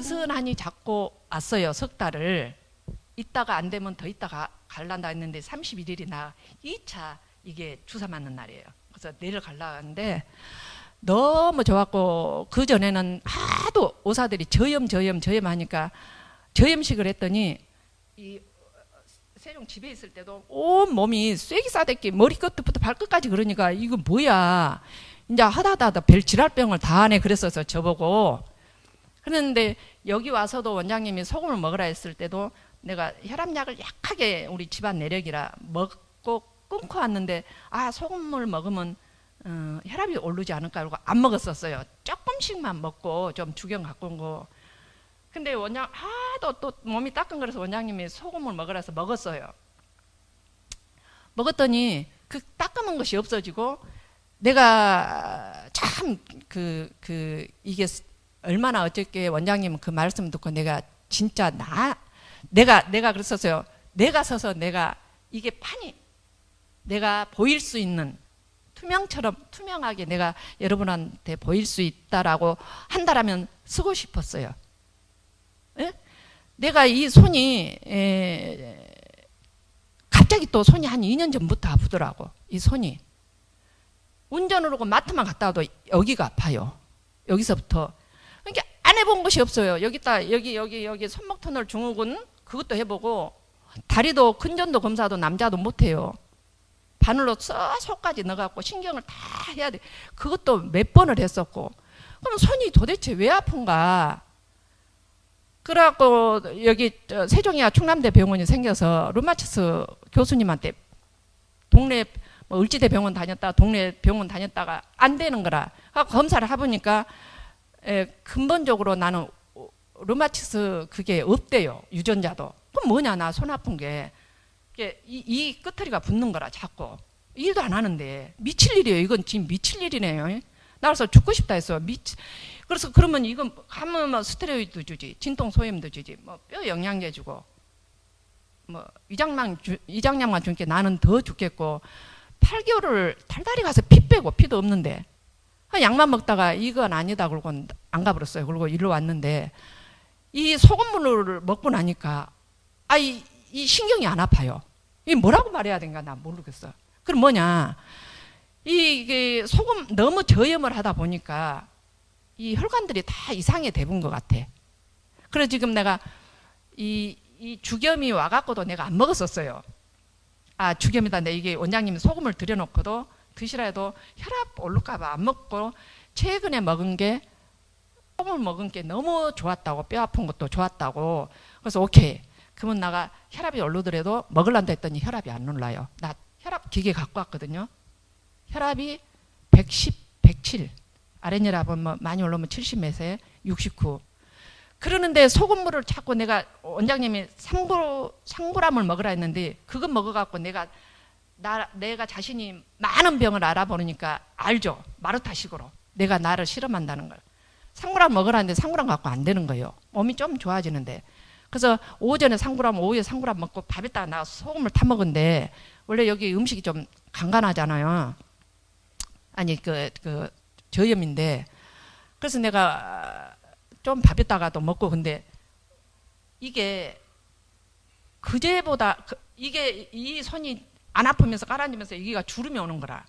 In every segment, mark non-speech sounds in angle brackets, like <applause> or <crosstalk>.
느슨하니 잡고 왔어요. 석 달을. 있다가 안 되면 더 있다가 갈란다 했는데 31일이 나 2차 이게 주사 맞는 날이에요. 그래서 내일 갈라 하는데 너무 좋았고 그 전에는 하도 의사들이 저염 저염 저염 하니까 저염식을 했더니 이 세종 집에 있을 때도 온 몸이 쐐기 싸댔기 머리 끝부터 발끝까지 그러니까 이거 뭐야 이제 하다 하다 하다 별 지랄병을 다 하네 그랬어서 저보고 그랬는데 여기 와서도 원장님이 소금을 먹으라 했을 때도 내가 혈압약을 약하게 우리 집안 내력이라 먹고 끊고 왔는데 아 소금을 먹으면 어, 혈압이 오르지 않을까 그러고 안 먹었었어요. 조금씩만 먹고 좀 주경 갖고 온 거. 근데 원장 하도 또 몸이 따끔거려서 원장님이 소금을 먹으라 해서 먹었어요. 먹었더니 그 따끔한 것이 없어지고 내가 참 그그 이게 얼마나 어저께 원장님 그 말씀 듣고 내가 진짜 나 내가 내가 그랬었어요. 내가 서서 내가 이게 판이 내가 보일 수 있는 투명처럼 투명하게 내가 여러분한테 보일 수 있다라고 한다라면 쓰고 싶었어요. 예? 내가 이 손이 에, 갑자기 또 손이 한 2년 전부터 아프더라고. 이 손이 하고 마트만 갔다 와도 여기가 아파요. 여기서부터. 안 해본 것이 없어요. 여기다 여기 여기 여기 손목 터널 증후군 그것도 해보고 다리도 근전도 검사도 남자도 못해요. 바늘로 써 속까지 넣어갖고 신경을 다 해야 돼. 그것도 몇 번을 했었고. 그럼 손이 도대체 왜 아픈가? 그래갖고 여기 저 세종이와 충남대 병원이 생겨서 루마티스 교수님한테 동네 뭐 을지대 병원 다녔다 동네 병원 다녔다가 안 되는 거라 하고 검사를 해보니까 에, 근본적으로 나는 루마티스 그게 없대요 유전자도. 그럼 뭐냐 나 손 아픈 게. 이, 이 끝허리가 붙는 거라 자꾸. 일도 안 하는데. 미칠 일이에요. 이건 지금 미칠 일이네요. 나 그래서 죽고 싶다 했어 미치 그래서 그러면 이건 하면 뭐 스테로이드 주지 진통 소염도 주지 뭐 뼈 영양제 주고 뭐 위장량 주, 위장량만 주니까 나는 더 죽겠고 8개월을 달달이 가서 피 빼고 피도 없는데. 아, 약만 먹다가 이건 아니다 그러고 안 가버렸어요. 그리고 일로 왔는데 이 소금물을 먹고 나니까 아이 이 신경이 안 아파요. 이 뭐라고 말해야 되는가 나 모르겠어. 그럼 뭐냐 이게 소금 너무 저염을 하다 보니까 이 혈관들이 다 이상해 대본 것 같아. 그래 지금 내가 이, 이 주겸이 와갖고도 내가 안 먹었었어요. 아 주겸이다. 내 이게 원장님이 소금을 들여놓고도 드시라 해도 혈압 오를까봐 안 먹고 최근에 먹은 게 소금을 먹은 게 너무 좋았다고 뼈 아픈 것도 좋았다고 그래서 오케이 그러면 나가 혈압이 오르더라도 먹을란다 했더니 혈압이 안 올라요. 나 혈압 기계 갖고 왔거든요. 혈압이 110, 107 아랫혈압은 뭐 많이 올라오면 70에서 69 그러는데 소금물을 자꾸 내가 원장님이 상부 상부람을 먹으라 했는데 그거 먹어갖고 내가 나 내가 자신이 많은 병을 알아보니까 알죠. 마르타식으로. 내가 나를 실험한다는 걸. 상부람 먹으라는데 상부람 갖고 안 되는 거예요. 몸이 좀 좋아지는데. 그래서 오전에 상부람 오후에 상부람 먹고 밥에다가 나 소금을 타 먹은데 원래 여기 음식이 좀 간간하잖아요. 아니 그 그 저염인데. 그래서 내가 좀 밥에다가도 먹고 근데 이게 그제보다 그 이게 이 손이 안 아프면서 깔아지면서 여기가 주름이 오는 거라.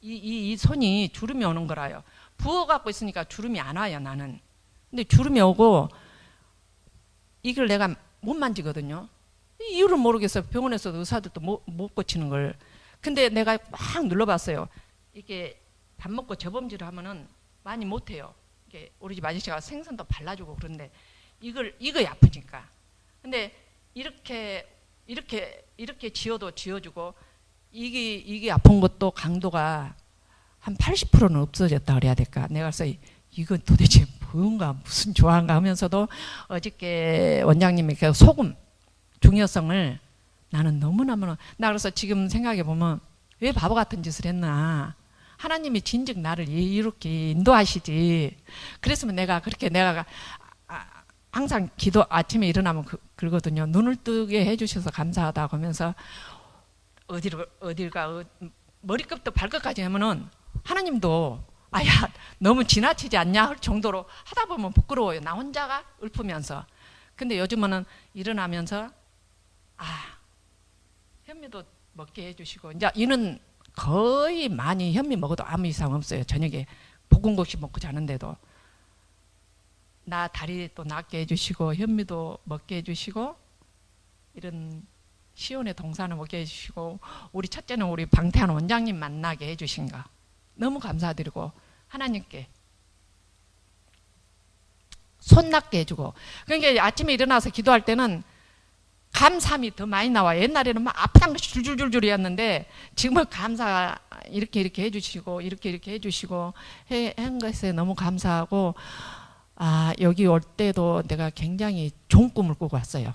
이, 이, 이 손이 주름이 오는 거라요. 부어 갖고 있으니까 주름이 안 와요, 나는. 근데 주름이 오고 이걸 내가 못 만지거든요. 이유를 모르겠어요. 병원에서도 의사들도 못, 못 고치는 걸. 근데 내가 막 눌러봤어요. 이게 밥 먹고 저범질을 하면은 많이 못해요. 이게 우리 집 아저씨가 생선도 발라주고 그런데 이걸 이거에 아프니까. 근데 이렇게 이렇게 이렇게 지어도 지어주고 이게 이게 아픈 것도 강도가 한 80%는 없어졌다 그래야 될까? 내가 그래서 이건 도대체 뭔가 무슨 조화인가 하면서도 어저께 원장님이 그 소금 중요성을 나는 너무너무 나 그래서 지금 생각해 보면 왜 바보 같은 짓을 했나? 하나님이 진즉 나를 이렇게 인도하시지. 그랬으면 내가 그렇게 내가 아, 항상 기도 아침에 일어나면 그, 그러거든요. 눈을 뜨게 해주셔서 감사하다고 하면서 어디로 어딜 가 어, 머리끝부터 발끝까지 하면은 하나님도 아야 너무 지나치지 않냐 할 정도로 하다 보면 부끄러워요. 나 혼자가 읊으면서. 근데 요즘은 일어나면서 아 현미도 먹게 해주시고 이제 이는 거의 많이 현미 먹어도 아무 이상 없어요. 저녁에 볶음국수 먹고 자는데도 나 다리 또 낫게 해주시고 현미도 먹게 해주시고 이런 시온의 동산을 먹게 해주시고 우리 첫째는 우리 방태한 원장님 만나게 해주신 거 너무 감사드리고 하나님께 손낫게 해주고 그러니까 아침에 일어나서 기도할 때는 감사함이 더 많이 나와. 요 옛날에는 막 아프단 것이 줄줄줄줄이었는데 지금은 감사 이렇게 이렇게 해주시고 이렇게 이렇게 해주시고 해- 한 것에 너무 감사하고 아 여기 올 때도 내가 굉장히 좋은 꿈을 꾸고 왔어요.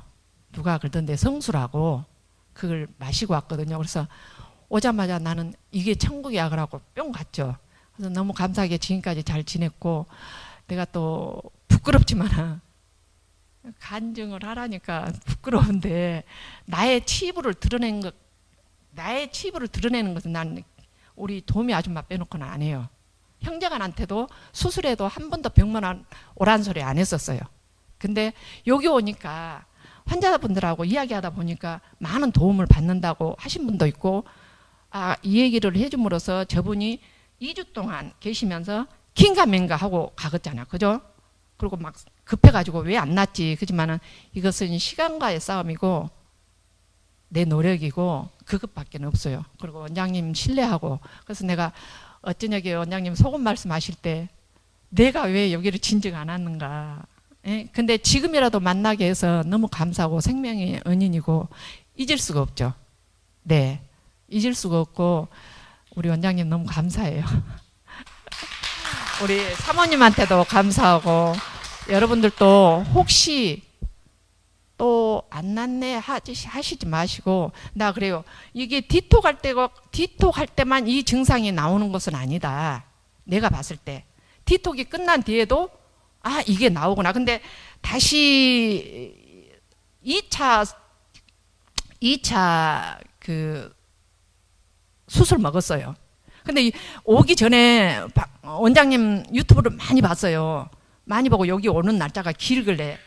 누가 그러던데 성수라고 그걸 마시고 왔거든요. 그래서 오자마자 나는 이게 천국이야 그러고 뿅 갔죠. 그래서 너무 감사하게 지금까지 잘 지냈고 내가 또 부끄럽지만 <laughs> 간증을 하라니까 부끄러운데 나의 치부를 드러낸 것 나의 치부를 드러내는 것은 난 우리 도미 아줌마 빼놓고는 안 해요. 형제간한테도 수술해도 한 번도 병원 안 오란 소리 안 했었어요. 근데 여기 오니까 환자분들하고 이야기하다 보니까 많은 도움을 받는다고 하신 분도 있고 아, 이 얘기를 해줌으로써 저분이 2주 동안 계시면서 긴가민가 하고 가겠잖아. 그죠? 그리고 막 급해가지고 왜 안 났지. 그지만은 이것은 시간과의 싸움이고 내 노력이고 그것밖에 없어요. 그리고 원장님 신뢰하고 그래서 내가 어쩌냐게 원장님 소금 말씀하실 때 내가 왜 여기를 진즉 안 왔는가. 예? 근데 지금이라도 만나게 해서 너무 감사하고 생명의 은인이고 잊을 수가 없죠. 네. 잊을 수가 없고 우리 원장님 너무 감사해요. <laughs> 우리 사모님한테도 감사하고 여러분들도 혹시 또 안 났네 하지, 하시지 마시고 나 그래요. 이게 디톡 할 때고 디톡 할 때만 이 증상이 나오는 것은 아니다. 내가 봤을 때 디톡이 끝난 뒤에도 아 이게 나오구나. 근데 다시 2차 2차 그 수술 먹었어요. 근데 이- 오기 전에 바- 원장님 유튜브를 많이 봤어요. 많이 보고 여기 오는 날짜가 길길래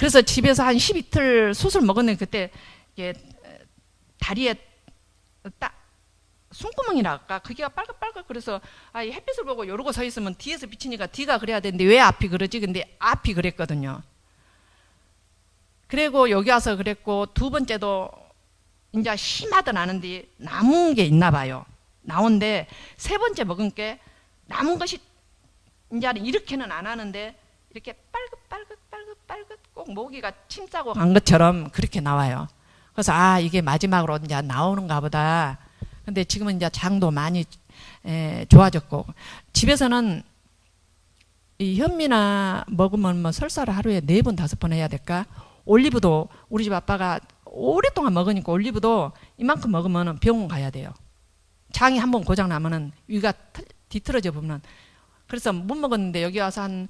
그래서 집에서 한 12틀 수술 먹었는데 그때 이게 다리에 딱 숨구멍이랄까 그게가 빨갛빨갛 그래서 아, 이 햇빛을 보고 이러고 서 있으면 뒤에서 비치니까 뒤가 그래야 되는데 왜 앞이 그러지? 근데 앞이 그랬거든요. 그리고 여기 와서 그랬고 두 번째도 이제 심하든 않은데 남은 게 있나 봐요. 나온데 세 번째 먹은 게 남은 것이 이제 이렇게는 안 하는데 이렇게 빨긋빨긋빨긋빨긋 꼭 모기가 침 싸고 간 것처럼 그렇게 나와요. 그래서 아 이게 마지막으로 이제 나오는가 보다. 근데 지금은 이제 장도 많이 에, 좋아졌고 집에서는 이 현미나 먹으면 뭐 설사를 하루에 네 번 다섯 번 해야 될까? 올리브도 우리 집 아빠가 오랫동안 먹으니까 올리브도 이만큼 먹으면 병원 가야 돼요. 장이 한 번 고장 나면은 위가 틀- 뒤틀어져 보면 그래서 못 먹었는데 여기 와서 한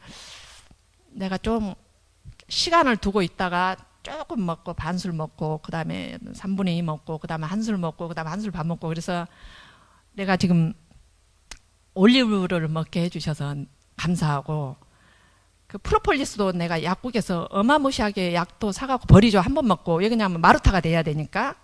내가 좀 시간을 두고 있다가 조금 먹고 반술 먹고 그다음에 3분의 2 먹고 그다음에 한술 먹고 그다음에 한술밥 먹고 그래서 내가 지금 올리브를 먹게 해주셔서 감사하고 그 프로폴리스도 내가 약국에서 어마무시하게 약도 사갖고 버리죠. 한 번 먹고. 왜 그냐면 마루타가 돼야 되니까.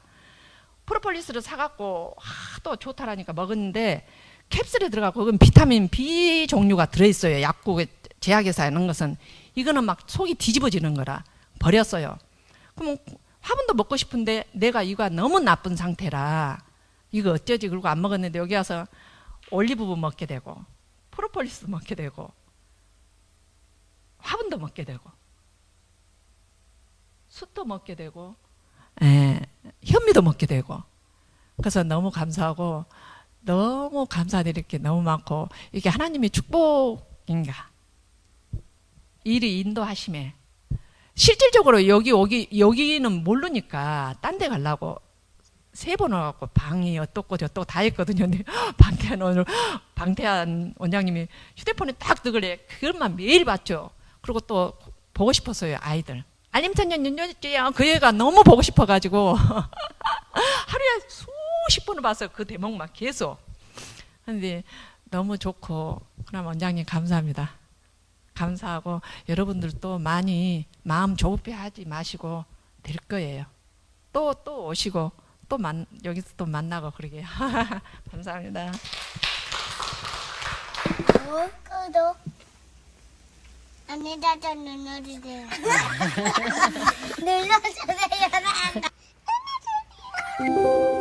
프로폴리스를 사갖고 하도 좋다라니까 먹었는데 캡슐에 들어가고 그건 비타민 B 종류가 들어있어요. 약국에 제약회사 하는 것은 이거는 막 속이 뒤집어지는 거라 버렸어요. 그럼 화분도 먹고 싶은데 내가 이거 너무 나쁜 상태라 이거 어쩌지? 그러고 안 먹었는데 여기 와서 올리브브 먹게 되고 프로폴리스 먹게 되고 화분도 먹게 되고 숯도 먹게 되고 에, 현미도 먹게 되고. 그래서 너무 감사하고 너무 감사드릴 게 너무 많고 이게 하나님의 축복인가 일이 인도하심에 실질적으로 여기 오기 여기는 모르니까 딴 데 가려고 세 번 와갖고 방이 어떻고 저떻고 다 했거든요. <laughs> 방태한 오늘 방태한 원장님이 휴대폰에 딱 뜨길래 그것만 매일 봤죠. 그리고 또 보고 싶었어요 아이들. 알림천년 윤여지야 그 애가 너무 보고 싶어가지고 <laughs> 하루에 수십 번을 봤어요 그 대목만 계속. 근데 너무 좋고 그럼 원장님 감사합니다. 감사하고 여러분들도 많이 마음 좁게 하지 마시고 될 거예요. 또 또 오시고 또 만, 여기서 또 만나고 그러게요. <laughs> 감사합니다. 구독 안에다가 눌러주세요. <laughs> 눌러주세요. 눌러주세요. <laughs>